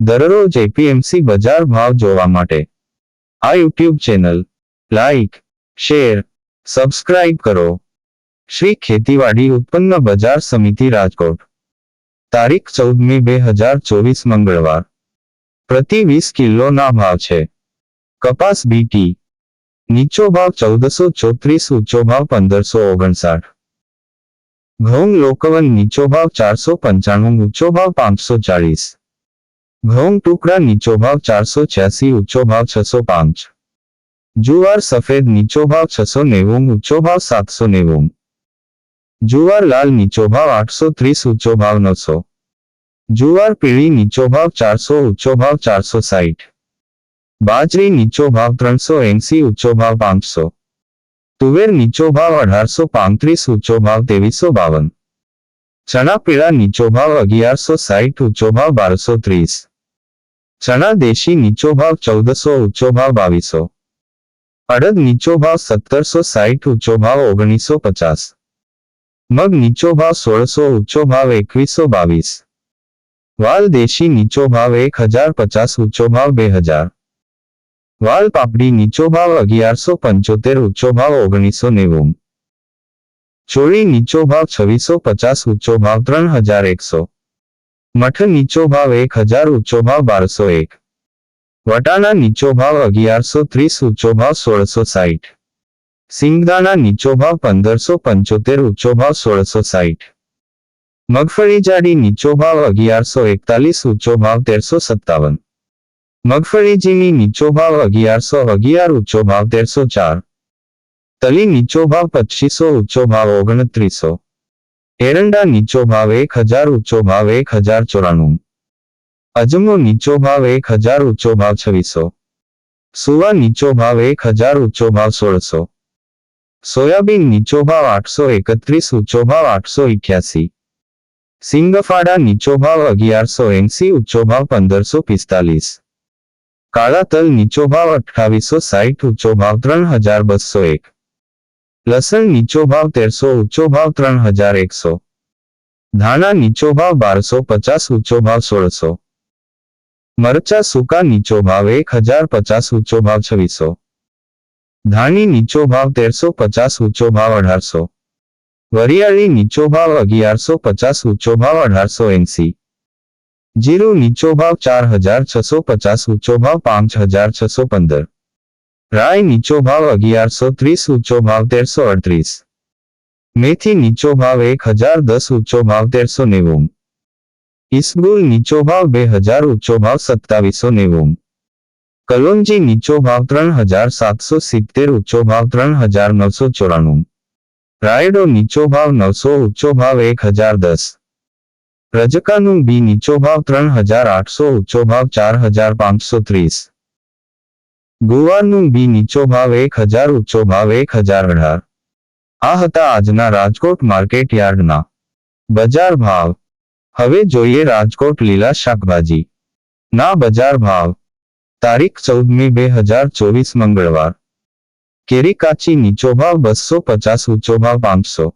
દરરોજ એપીએમસી બજાર ભાવ જોવા માટે. આ YouTube channel, like, share, subscribe કરો. શ્રી ખેતીવાડી ઉત્પન્ન બજાર સમિતિ રાજકોટ. તારીખ ચૌદ મે બે હજાર ચોવીસ મંગળવાર. પ્રતિ વીસ કિલોના ભાવ છે. કપાસ બીટી નીચો ભાવ ચૌદસો ચોત્રીસ, ઊંચો ભાવ પંદરસો ઓગણસાઠ. ઘઉં લોકવન નીચો ભાવ ચારસો પંચાણું, ઊંચો ભાવ પાંચસો ચાળીસ. ઘઉં ટુકડા નીચો ભાવ ચારસો છ્યાસી, ઊંચો ભાવ છસો પાંચ. જુવાર સફેદ નીચો ભાવ છસો નેવું, ઊંચો ભાવ સાતસો નેવું. જુવાર લાલ નીચો ભાવ આઠસો ત્રીસ, ઊંચો ભાવ નવસો. જુવાર પીળી નીચો ભાવ ચારસો, ઊંચો ભાવ ચારસો સાઠ બાજરી નીચો ભાવ ત્રણસો એંસી, ઊંચો ભાવ પાંચસો. તુવેર નીચો ભાવ અઢારસો પાંત્રીસ, ઊંચો ભાવ ત્રેવીસો બાવન. ચણા પીળા નીચો ભાવ અગિયારસો સાઠ ઊંચો ભાવ બારસો ત્રીસ. ચણા દેશી નીચો ભાવ ચૌદસો ઊંચો ભાવ બાવીસો અડદ નીચો ભાવ સત્તરસો સાઠ ઊંચો ભાવ ઓગણીસો પચાસ મગ નીચો ભાવ સોળસો ઊંચો ભાવ એકવીસો બાવીસ વાલ દેશી નીચો ભાવ એક હજાર પચાસ ઊંચો ભાવ બે હજાર વાલ પાપડી નીચો ભાવ અગિયારસો પંચોતેર ઊંચો ભાવ ઓગણીસો નેવું ચોળી નીચો ભાવ છવ્વીસો પચાસ ઊંચો ભાવ ત્રણ હજાર એકસો મઠ નીચો ભાવ એક હજાર, ઊંચો ભાવ બારસો એક. વટાણા નીચો ભાવ અગિયારસો ત્રીસ, ઊંચો ભાવ સોળસો સાઠ સિંગદાણા નીચો ભાવ પંદરસો પંચોતેર, ઊંચો ભાવ સોળસો સાઠ મગફળી જાડી નીચો ભાવ અગિયારસો એકતાલીસ, ઊંચો ભાવ તેરસો સત્તાવન. મગફળી જીની નીચો ભાવ અગિયારસો અગિયાર, ઊંચો ભાવ તેરસો ચાર. તલી નીચો ભાવ પચીસો, ઊંચો ભાવ ઓગણત્રીસો. એરંડા નીચો ભાવ એક હજાર, ઊંચો ભાવ એક હજાર ચોરાણું. અજમો નીચો ભાવ એક હજાર, ઊંચો ભાવ છવ્વીસો. સુવા નીચો ભાવ એક હજાર, ઊંચો ભાવ સોળસો. સોયાબીન નીચો ભાવ આઠસો એકત્રીસ, ઊંચો ભાવ આઠસો ઇઠ્યાસી સિંગફાડા નીચો ભાવ અગિયારસો એંસી, ઊંચો ભાવ પંદરસો પિસ્તાલીસ. કાળા તલ નીચો ભાવ અઠાવીસો સાઠ, ઊંચો ભાવ ત્રણ હજાર બસો એક. લસણ નીચો ભાવ તેરસો ઊંચો ભાવ ત્રણ હજાર એકસો ધાણા નીચો ભાવ બારસો પચાસ ઊંચો ભાવ સોળસો મરચા સૂકા નીચો ભાવ એક હજાર પચાસ ઊંચો ભાવ છવ્વીસો ધાણી નીચો ભાવ તેરસો પચાસ ઊંચો ભાવ અઢારસો વરિયાળી નીચો ભાવ અગિયારસો પચાસ ઊંચો ભાવ અઢારસો એંસી જીરું નીચો ભાવ ચાર હજાર છસો પચાસ ઊંચો ભાવ પાંચ હજાર છસો પંદર રાય નીચો ભાવ અગિયારસો ત્રીસ ઊંચો ભાવ તેરસો અડત્રીસ મેથી નીચો ભાવ એક હજાર દસ ઊંચો ભાવ તેરસો નેવું ઇસબગુલ નીચો ભાવ બે હજાર ઊંચો ભાવ સત્તાવીસો નેવું કલોંજી નીચો ભાવ ત્રણ હજાર સાતસો સિત્તેર ઊંચો ભાવ ત્રણ હજાર નવસો ચોરાણું રાયડો નીચો ભાવ નવસો ઊંચો ભાવ એક હજાર દસ રજકાનું બી નીચો ભાવ ત્રણ હજાર આઠસો ઊંચો ભાવ ચાર હજાર પાંચસો ત્રીસ ગુવારનું બી નીચો ભાવ એક હજાર, ઊંચો ભાવ એક હજાર અઢાર. આ હતા આજના રાજકોટ માર્કેટ યાર્ડના. બજાર ભાવ. હવે જોઈએ રાજકોટ લીલા શાકભાજી. ના બજાર ભાવ. તારીખ ચૌદ મે બે હજાર ચોવીસ મંગળવાર. કેરી કાચી નીચો ભાવ બસો પચાસ, ઊંચો ભાવ પાંચસો.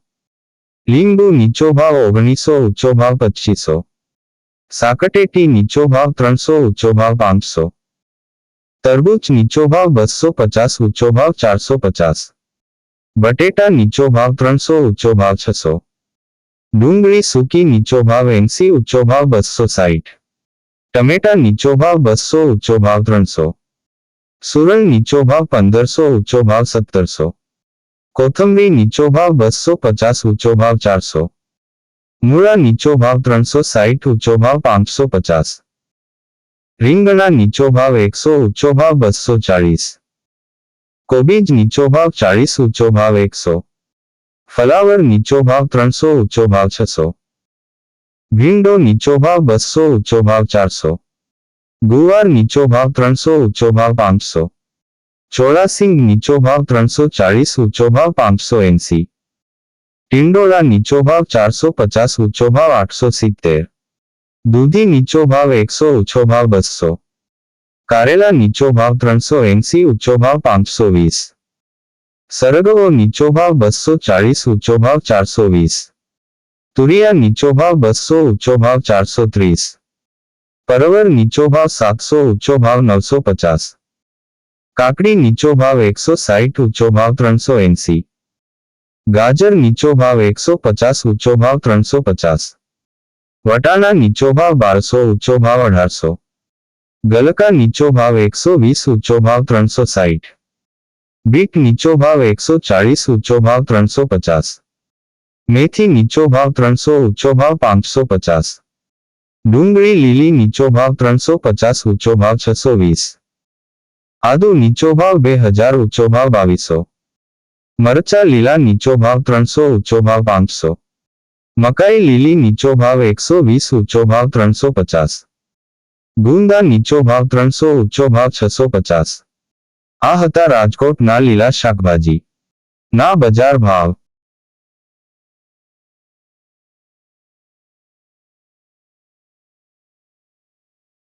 લીંબુ નીચો ભાવ ઓગણીસો, ઊંચો ભાવ પચીસો. સાકટેટી નીચો ભાવ ત્રણસો, ઊંચો ભાવ પાંચસો. તરબૂચ નીચો ભાવ બસો પચાસ ઊંચો ભાવ ચારસો પચાસ બટેટા નીચો ભાવ ત્રણસો ઊંચો ભાવ છસો ડુંગળી સૂકી નીચો ભાવ એંસી ઊંચો ભાવ બસો સાઠ ટમેટા નીચો ભાવ બસો ઊંચો ભાવ ત્રણસો સુરલ નીચો ભાવ પંદરસો ઊંચો ભાવ સત્તરસો કોથમરી નીચો ભાવ બસો પચાસ ઊંચો ભાવ ચારસો મૂળા નીચો ભાવ ત્રણસો સાઠ ઊંચો ભાવ પાંચસો પચાસ રીંગણા નીચો ભાવ એકસો ઊંચો ભાવ બસો ચાળીસ કોબીજ નીચો ભાવ ચાળીસ ઊંચો ભાવ એકસો ફલાવર નીચો ભાવ ત્રણસો ઊંચો ભાવ છસો ભીંડો નીચો ભાવ બસો ઊંચો ભાવ ચારસો ગુવાર નીચો ભાવ ત્રણસો ઊંચો ભાવ પાંચસો ચોરાસિંગ નીચો ભાવ ત્રણસો ચાળીસ ઊંચો ભાવ પાંચસો એંસી ટિંડોળા નીચો ભાવ ચારસો પચાસ ઊંચો ભાવ આઠસો સિત્તેર દૂધી નીચો ભાવ એકસો ઊંચો ભાવ બસો. કારેલા નીચો ભાવ ત્રણસો એંસી ઊંચો ભાવ પાંચસો વીસ. સરગવો નીચો ભાવ બસો ચાળીસ ઊંચો ભાવ ચારસો વીસ. તુરિયા નીચો ભાવ બસો ઊંચો ભાવ ચારસો ત્રીસ. પરવર નીચો ભાવ સાતસો ઊંચો ભાવ નવસો પચાસ. કાકડી નીચો ભાવ એકસો સાહીઠ ઊંચો ભાવ ત્રણસો એંસી. ગાજર નીચો ભાવ એકસો પચાસ ઊંચો ભાવ ત્રણસો પચાસ. વટાણા નીચો ભાવ બારસો ઊંચો ભાવ અઢારસો ગલકા નીચો ભાવ એકસો વીસ ઊંચો ભાવ ત્રણસો સાઠ બીટ નીચો ભાવ એકસો ચાળીસ ઊંચો ભાવ ત્રણસો પચાસ મેથી નીચો ભાવ ત્રણસો ઊંચો ભાવ પાંચસો પચાસ ડુંગળી લીલી નીચો ભાવ ત્રણસો પચાસ ઊંચો ભાવ છસો વીસ આદુ નીચો ભાવ બે હજાર ઊંચો ભાવ બાવીસો મરચા લીલા નીચો ભાવ ત્રણસો ઊંચો ભાવ પાંચસો મકાઈ લીલી નીચો ભાવ એકસો વીસ, ઊંચો ભાવ ત્રણસો પચાસ. ગુંદા નીચો ભાવ ત્રણસો, ઊંચો ભાવ છસો પચાસ. આ હતા રાજકોટના લીલા શાકભાજી. ના બજાર ભાવ.